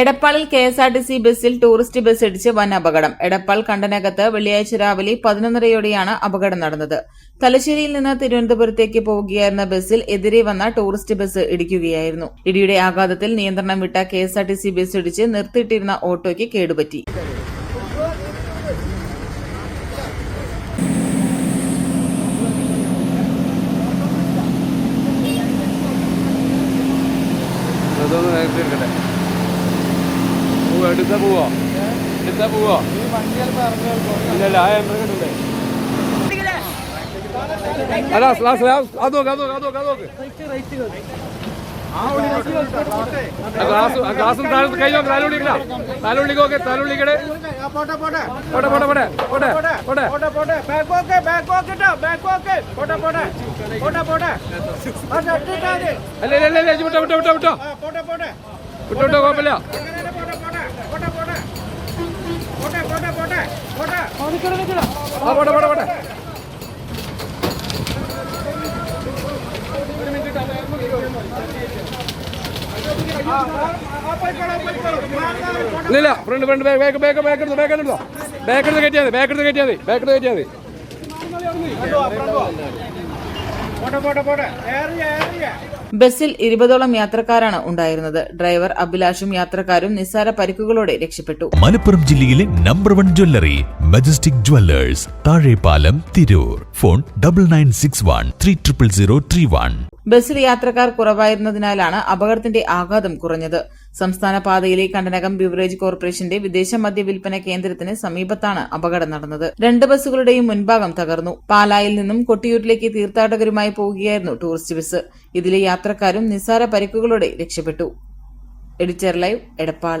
എടപ്പാളിൽ K S R T C ബസ്സിൽ tourist bus ഇടിച്ച് വൻ അപകടം. എടപ്പാൾ കണ്ടനകത്ത് വെള്ളിയാഴ്ച രാവിലെ പതിനൊന്നരയോടെയാണ് അപകടം നടന്നത്. തലശ്ശേരിയിൽ നിന്ന് തിരുവനന്തപുരത്തേക്ക് പോവുകയായിരുന്ന ബസ്സിൽ എതിരെ വന്ന ടൂറിസ്റ്റ് ബസ് ഇടിക്കുകയായിരുന്നു. ഇടിയുടെ ആഘാതത്തിൽ നിയന്ത്രണം വിട്ട K S R T C bus ഇടിച്ച് നിർത്തിയിട്ടിരുന്ന ഓട്ടോയ്ക്ക് കേടുപറ്റി. പോവാ എടുത്താ പോവോ എടുത്താ പോവോ ഇല്ലല്ല ആ എണ്ണ കിട്ടണ്ടേ അല്ല ലാസ്റ്റ് അത് നോക്ക് അത് നോക്ക് അത് നോക്ക് അത് നോക്ക്. ഗ്ലാസ് ഗ്ലാസ് താഴെ കൈ നോക്ക് തലയുള്ളിക്കല തലയുള്ളിക്ക് നോക്ക് തലയുള്ളിക്കടെ പോട്ടെ പോട്ടെ. പോട്ടെ പോട്ടെ പോട്ടെ പോട്ടെ പോട്ടെ ബാക്ക് പോക്കെ ബാക്ക് പോക്ക് ഇട്ടോ? ബാക്ക് പോക്ക് പോട്ടെ പോട്ടെ. പോട്ടെ പോട്ടെ. അല്ല ഇല്ല ഇല്ല വിട്ടോ വിട്ടോ വിട്ടോ വിട്ടോ. പോട്ടെ പോട്ടെ. വിട്ടോ വിട്ടോ കുഴപ്പമില്ല. പോട്ടെ ഇല്ല front front back back back എടുത്തു ബാക്ക് എടുത്തോ. ബാക്ക് എടുത്ത് കയറ്റിയാൽ മതി ബാക്ക് എടുത്ത് കയറ്റിയാൽ മതി ബാക്ക് എടുത്ത് കയറ്റിയാൽ മതി. പോട്ടെ പോട്ടെ പോട്ടെ. ഏറിയ ഏറിയ. ബസ്സിൽ ഇരുപതോളം യാത്രക്കാരാണ് ഉണ്ടായിരുന്നത്. ഡ്രൈവർ അഭിലാഷും യാത്രക്കാരും നിസ്സാര പരിക്കുകളോടെ രക്ഷപ്പെട്ടു. മലപ്പുറം ജില്ലയിലെ number one jewellery Majestic Jewellers Thazhepalam Tirur. Phone double nine six one three triple zero three one ബസ്സിൽ യാത്രക്കാർ കുറവായിരുന്നതിനാലാണ് അപകടത്തിന്റെ ആഘാതം കുറഞ്ഞത്. സംസ്ഥാന പാതയിലെ കണ്ടനകം ബിവറേജ് കോർപ്പറേഷന്റെ വിദേശ മദ്യ വിൽപ്പന കേന്ദ്രത്തിന് സമീപത്താണ് അപകടം നടന്നത്. രണ്ട് ബസ്സുകളുടെയും മുൻഭാഗം തകർന്നു. പാലായിൽ നിന്നും കൊട്ടിയൂരിലേക്ക് തീർത്ഥാടകരുമായി പോവുകയായിരുന്നു ടൂറിസ്റ്റ് ബസ്. ഇതിലെ യാത്രക്കാരും നിസ്സാര പരിക്കുകളോടെ രക്ഷപ്പെട്ടു. Editor live Edappal.